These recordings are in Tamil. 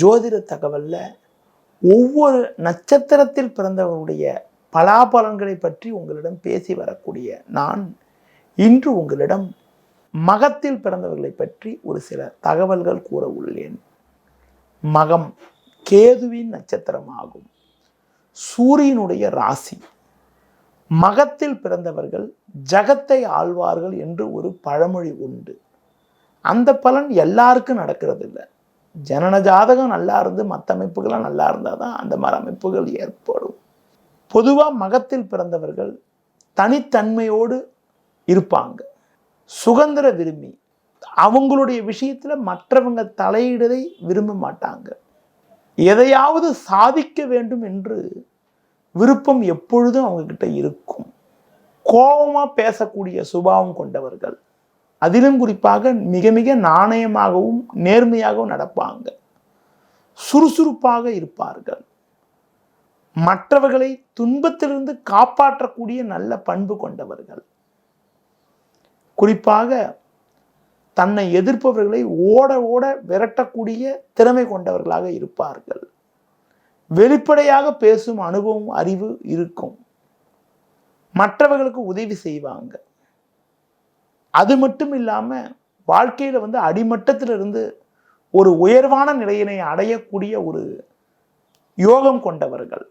ஜோதிட தகவலில் ஒவ்வொரு நட்சத்திரத்தில் பிறந்தவருடைய பலாபலன்களை பற்றி உங்களிடம் பேசி வரக்கூடிய நான் இன்று உங்களிடம் மகத்தில் பிறந்தவர்களை பற்றி ஒரு சில தகவல்கள் கூற உள்ளேன். மகம் கேதுவின் நட்சத்திரமாகும். சூரியனுடைய ராசி. மகத்தில் பிறந்தவர்கள் ஜகத்தை ஆழ்வார்கள் என்று ஒரு பழமொழி உண்டு. அந்த பலன் எல்லாருக்கும் நடக்கிறது இல்லை ஜனன ஜாதகம் நல்லா இருந்து மற்ற அமைப்புகள்லாம் நல்லா இருந்தால் தான் அந்த மாதிரி அமைப்புகள் ஏற்படும். பொதுவாக மகத்தில் பிறந்தவர்கள் தனித்தன்மையோடு இருப்பாங்க. சுதந்திர விரும்பி. அவங்களுடைய விஷயத்தில் மற்றவங்க தலையிடதை விரும்ப மாட்டாங்க. எதையாவது சாதிக்க வேண்டும் என்று விருப்பம் எப்பொழுதும் அவங்கக்கிட்ட இருக்கும். கோபமாக பேசக்கூடிய சுபாவம் கொண்டவர்கள். அதிலும் குறிப்பாக மிக மிக நாணயமாகவும் நேர்மையாகவும் நடப்பாங்க. சுறுசுறுப்பாக இருப்பார்கள். மற்றவர்களை துன்பத்திலிருந்து காப்பாற்றக்கூடிய நல்ல பண்பு கொண்டவர்கள். குறிப்பாக தன்னை எதிர்ப்பவர்களை ஓட ஓட விரட்டக்கூடிய திறமை கொண்டவர்களாக இருப்பார்கள். வெளிப்படையாக பேசும் அனுபவம் அறிவு இருக்கும். மற்றவர்களுக்கு உதவி செய்வாங்க. அது மட்டும் இல்லாமல் வாழ்க்கையில் வந்து அடிமட்டத்திலிருந்து ஒரு உயர்வான நிலையினை அடையக்கூடிய ஒரு யோகம் கொண்டவர்கள்.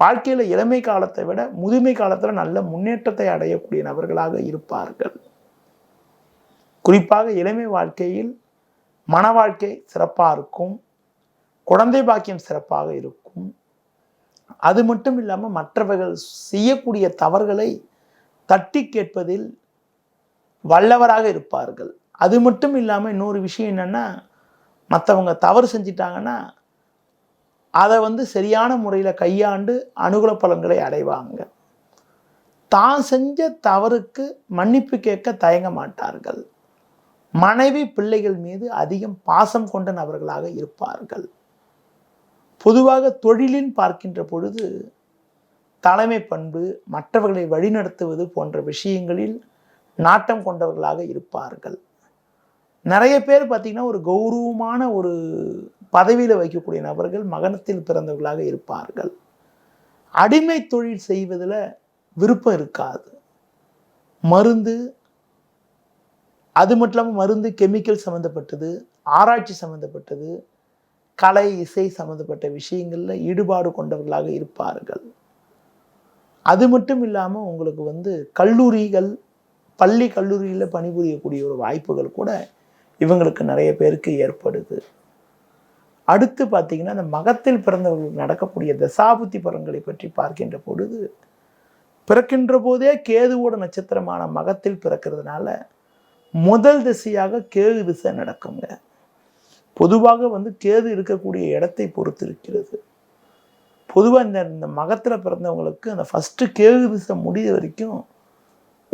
வாழ்க்கையில் இளமை காலத்தை விட முதுமை காலத்தில் நல்ல முன்னேற்றத்தை அடையக்கூடிய நபர்களாக இருப்பார்கள். குறிப்பாக இளமை வாழ்க்கையில் மன வாழ்க்கை சிறப்பாக இருக்கும். குழந்தை பாக்கியம் சிறப்பாக இருக்கும். அது மட்டும் இல்லாமல் மற்றவர்கள் செய்யக்கூடிய தவறுகளை தட்டி கேட்பதில் வல்லவராக இருப்பார்கள். அது மட்டும் இல்லாமல் இன்னொரு விஷயம் என்னென்னா மற்றவங்க தவறு செஞ்சிட்டாங்கன்னா அதை வந்து சரியான முறையில் கையாண்டு அனுகூல பலன்களை அடைவாங்க. தான் செஞ்ச தவறுக்கு மன்னிப்பு கேட்க தயங்க மாட்டார்கள். மனைவி பிள்ளைகள் மீது அதிகம் பாசம் கொண்ட நபர்களாக இருப்பார்கள். பொதுவாக தொழிலின் பார்க்கின்ற பொழுது தலைமை பண்பு மற்றவர்களை வழிநடத்துவது போன்ற விஷயங்களில் நாட்டம் கொண்டவர்களாக இருப்பார்கள். நிறைய பேர் பார்த்திங்கன்னா ஒரு கௌரவமான ஒரு பதவியில் வைக்கக்கூடிய நபர்கள் மகனத்தில் பிறந்தவர்களாக இருப்பார்கள். அடிமை தொழில் செய்வதில் விருப்பம் இருக்காது. மருந்து அது மட்டும் இல்லாமல் மருந்து கெமிக்கல் சம்மந்தப்பட்டது ஆராய்ச்சி சம்மந்தப்பட்டது கலை இசை சம்மந்தப்பட்ட விஷயங்களில் ஈடுபாடு கொண்டவர்களாக இருப்பார்கள். அது மட்டும் இல்லாமல் உங்களுக்கு வந்து கல்லூரிகள் பள்ளி கல்லூரியில் பணிபுரியக்கூடிய ஒரு வாய்ப்புகள் கூட இவங்களுக்கு நிறைய பேருக்கு ஏற்படுது. அடுத்து பார்த்தீங்கன்னா அந்த மகத்தில் பிறந்தவர்களுக்கு நடக்கக்கூடிய தசாபுத்தி பலன்களை பற்றி பார்க்கின்ற பொழுது பிறக்கின்ற போதே கேதுவோட நட்சத்திரமான மகத்தில் பிறக்கிறதுனால முதல் திசையாக கேது திசை நடக்குங்க. பொதுவாக வந்து கேது இருக்கக்கூடிய இடத்தை பொறுத்து இருக்கிறது பொதுவாக இந்த இந்த மகத்தில் பிறந்தவங்களுக்கு அந்த ஃபஸ்ட்டு கேது திசை முடிய வரைக்கும்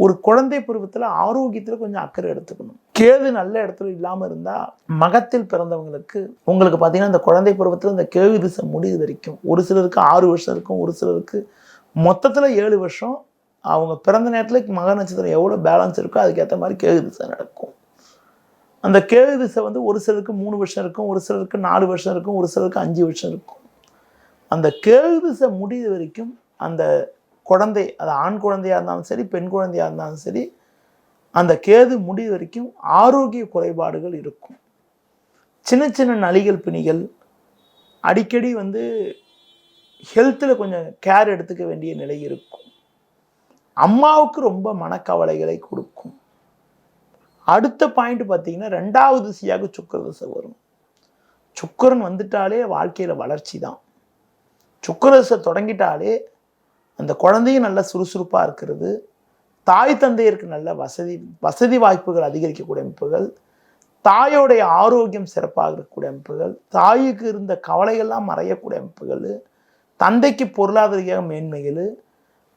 ஒரு குழந்தை பருவத்தில் ஆரோக்கியத்தில் கொஞ்சம் அக்கறை எடுத்துக்கணும். கேது நல்ல இடத்துல இல்லாமல் இருந்தால் மகத்தில் பிறந்தவங்களுக்கு உங்களுக்கு பார்த்தீங்கன்னா இந்த குழந்தை பருவத்தில் இந்த கேது திசை முடிவு வரைக்கும். ஒரு சிலருக்கு ஆறு வருஷம் இருக்கும் ஒரு சிலருக்கு மொத்தத்தில் ஏழு வருஷம். அவங்க பிறந்த நேரத்தில் மக நட்சத்திரம் எவ்வளோ பேலன்ஸ் இருக்கோ அதுக்கேற்ற மாதிரி கேது திசை நடக்கும். அந்த கேது திசை வந்து ஒரு சிலருக்கு மூணு வருஷம் இருக்கும் ஒரு சிலருக்கு நாலு வருஷம் இருக்கும் ஒரு சிலருக்கு அஞ்சு வருஷம் இருக்கும். அந்த கேது திசை முடிவு வரைக்கும் அந்த குழந்தை அது ஆண் குழந்தையாக இருந்தாலும் சரி பெண் குழந்தையாக இருந்தாலும் சரி அந்த கேது முடிவு வரைக்கும் ஆரோக்கிய குறைபாடுகள் இருக்கும். சின்ன சின்ன நலிகள் பிணிகள் அடிக்கடி வந்து ஹெல்த்தில் கொஞ்சம் கேர் எடுத்துக்க வேண்டிய நிலை இருக்கும். அம்மாவுக்கு ரொம்ப மனக்கவலைகளை கொடுக்கும். அடுத்த பாயிண்ட் பார்த்தீங்கன்னா ரெண்டாவது திசையாக சுக்கர திசை வரும். சுக்கரன் வந்துட்டாலே வாழ்க்கையில் வளர்ச்சி தான். சுக்கர திசை தொடங்கிட்டாலே அந்த குழந்தையும் நல்ல சுறுசுறுப்பாக இருக்கிறது. தாய் தந்தையருக்கு நல்ல வசதி வசதி வாய்ப்புகள் அதிகரிக்கக்கூடிய அமைப்புகள். தாயோடைய ஆரோக்கியம் சிறப்பாக இருக்கக்கூடிய அமைப்புகள். தாய்க்கு இருந்த கவலைகள்லாம் மறையக்கூடிய அமைப்புகள். தந்தைக்கு பொருளாதார மேன்மைகள்.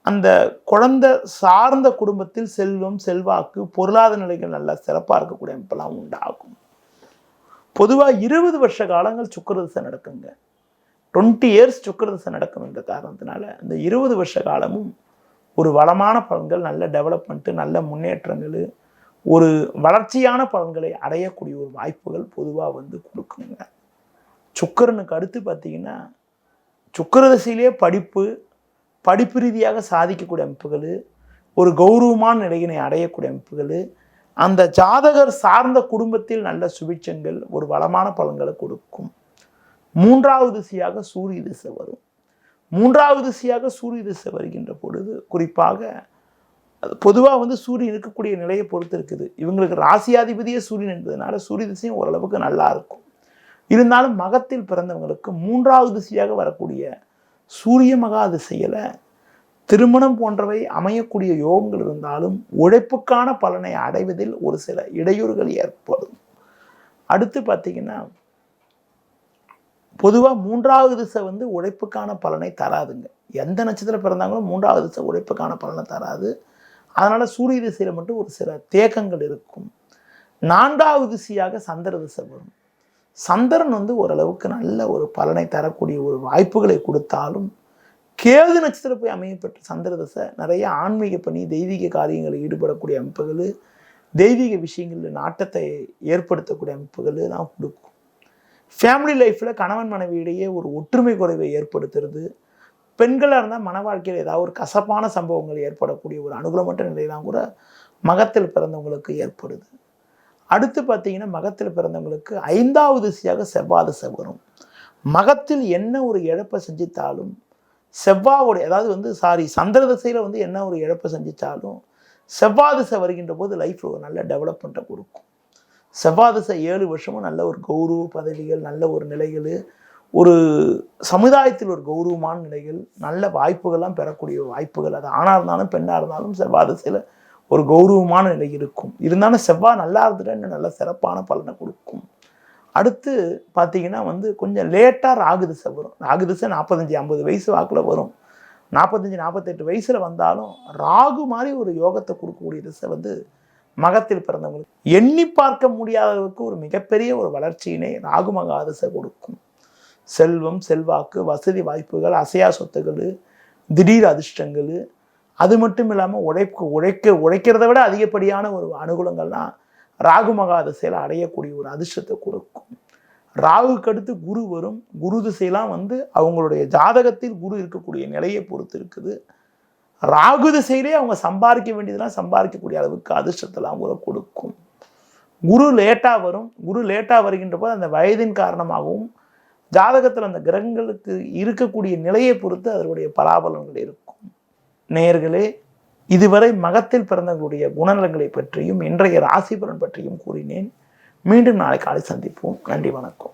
அந்த குழந்தை சார்ந்த குடும்பத்தில் செல்வம் செல்வாக்கு பொருளாதார நிலைகள் நல்லா சிறப்பாக இருக்கக்கூடிய அமைப்பெல்லாம் உண்டாகும். பொதுவாக இருபது வருஷ காலங்கள் சுக்கரதிசை நடக்குங்க. டுவெண்ட்டி இயர்ஸ் சுக்கரதசை நடக்கும் என்ற காரணத்தினால இந்த இருபது வருஷ காலமும் ஒரு வளமான பலன்கள் நல்ல டெவலப்மெண்ட்டு நல்ல முன்னேற்றங்கள் ஒரு வளர்ச்சியான பலன்களை அடையக்கூடிய ஒரு வாய்ப்புகள் பொதுவாக வந்து கொடுக்குங்க. சுக்கரனுக்கு அடுத்து பார்த்தீங்கன்னா சுக்கரதசையிலே படிப்பு படிப்பு ரீதியாக சாதிக்கக்கூடிய அமைப்புகள் ஒரு கௌரவமான நிலையினை அடையக்கூடிய அமைப்புகள் அந்த ஜாதகர் சார்ந்த குடும்பத்தில் நல்ல சுபிட்சங்கள் ஒரு வளமான பலன்களை கொடுக்கும். மூன்றாவது திசையாக சூரிய திசை வரும். மூன்றாவது திசையாக சூரிய திசை வருகின்ற பொழுது குறிப்பாக அது பொதுவாக வந்து சூரியன் இருக்கக்கூடிய நிலையை பொறுத்து இருக்குது. இவங்களுக்கு ராசியாதிபதியே சூரியன் என்பதனால சூரிய திசையும் ஓரளவுக்கு நல்லா இருக்கும். இருந்தாலும் மகத்தில் பிறந்தவங்களுக்கு மூன்றாவது திசையாக வரக்கூடிய சூரிய மகா திசையில் திருமணம் போன்றவை அமையக்கூடிய யோகங்கள் இருந்தாலும் உழைப்புக்கான பலனை அடைவதில் ஒரு சில இடையூறுகள் ஏற்படும். அடுத்து பார்த்தீங்கன்னா பொதுவாக மூன்றாவது திசை வந்து உழைப்புக்கான பலனை தராதுங்க. எந்த நட்சத்திரம் பிறந்தாங்களும் மூன்றாவது திசை உழைப்புக்கான பலனை தராது. அதனால் சூரிய திசையில் மட்டும் ஒரு சில தேக்கங்கள் இருக்கும். நான்காவது திசையாக சந்திர திசை வரும். சந்திரன் வந்து ஓரளவுக்கு நல்ல ஒரு பலனை தரக்கூடிய ஒரு வாய்ப்புகளை கொடுத்தாலும் கேது நட்சத்திரம் போய் அமையப்பட்ட சந்திர திசை நிறைய ஆன்மீக பணி தெய்வீக காரியங்களில் ஈடுபடக்கூடிய அமைப்புகள் தெய்வீக விஷயங்களில் நாட்டத்தை ஏற்படுத்தக்கூடிய அமைப்புகள் தான் கொடுக்கும். ஃபேமிலி லைஃப்பில் கணவன் மனைவி இடையே ஒரு ஒற்றுமை குறைவை ஏற்படுத்துறது. பெண்களாக இருந்தால் மன வாழ்க்கையில் ஏதாவது ஒரு கசப்பான சம்பவங்கள் ஏற்படக்கூடிய ஒரு அனுகூலமற்ற நிலையெல்லாம் கூட மகத்தில் பிறந்தவங்களுக்கு ஏற்படுது. அடுத்து பார்த்தீங்கன்னா மகத்தில் பிறந்தவங்களுக்கு ஐந்தாவது திசையாக செவ்வாதசை வரும் மகத்தில் என்ன ஒரு இழப்பை செஞ்சித்தாலும் செவ்வாவுடைய அதாவது வந்து சாரி சந்திர திசையில் வந்து என்ன ஒரு இழப்பை செஞ்சித்தாலும் செவ்வாதிசை வருகின்ற போது லைஃப்பில் ஒரு நல்ல டெவலப்மெண்ட்டை கொடுக்கும். செவ்வாதசை ஏழு வருஷமும் நல்ல ஒரு கௌரவ பதவிகள் நல்ல ஒரு நிலைகள் ஒரு சமுதாயத்தில் ஒரு கௌரவமான நிலைகள் நல்ல வாய்ப்புகள்லாம் பெறக்கூடிய வாய்ப்புகள். அது ஆணாக இருந்தாலும் பெண்ணாக இருந்தாலும் செவ்வாதிசையில் ஒரு கௌரவமான நிலை இருக்கும். இருந்தாலும் செவ்வாய் நல்லா இருந்துட்டா இன்னும் நல்ல சிறப்பான பலனை கொடுக்கும். அடுத்து பார்த்தீங்கன்னா வந்து கொஞ்சம் லேட்டாக ராகு திசை வரும். ராகு திசை நாற்பத்தஞ்சு ஐம்பது வயசு வாக்கில் வரும். நாற்பத்தஞ்சி நாற்பத்தெட்டு வயசில் வந்தாலும் ராகு மாதிரி ஒரு யோகத்தை கொடுக்கக்கூடிய திசை வந்து மகத்தில் பிறந்தவங்களுக்கு. எண்ணி பார்க்க முடியாத அளவுக்கு ஒரு மிகப்பெரிய ஒரு வளர்ச்சியினை ராகு கொடுக்கும். செல்வம் செல்வாக்கு வசதி வாய்ப்புகள் அசையா சொத்துக்கள் திடீர் அதிர்ஷ்டங்கள் அது மட்டும் இல்லாமல் உழைப்பு உழைக்க உழைக்கிறத விட அதிகப்படியான ஒரு அனுகூலங்கள்லாம் ராகு மகா திசையில் அடையக்கூடிய ஒரு அதிர்ஷ்டத்தை கொடுக்கும். ராகுக்கு அடுத்து குரு வரும். குரு திசையெல்லாம் வந்து அவங்களுடைய ஜாதகத்தில் குரு இருக்கக்கூடிய நிலையை பொறுத்து இருக்குது. ராகு திசையிலே அவங்க சம்பாதிக்க வேண்டியதெல்லாம் சம்பாதிக்கக்கூடிய அளவுக்கு அதிர்ஷ்டத்தில் அவங்கள கொடுக்கும். குரு லேட்டாக வரும். குரு லேட்டாக வருகின்ற போது அந்த வயதின் காரணமாகவும் ஜாதகத்தில் அந்த கிரகங்களுக்கு இருக்கக்கூடிய நிலையை பொறுத்து அதனுடைய பலாபலன்கள் இருக்கும். நேயர்களே இதுவரை மகத்தில் பிறந்தவர்களுடைய குணநலங்களை பற்றியும் இன்றைய ராசி பலன் பற்றியும் கூறினேன். மீண்டும் நாளை காலை சந்திப்போம். நன்றி வணக்கம்.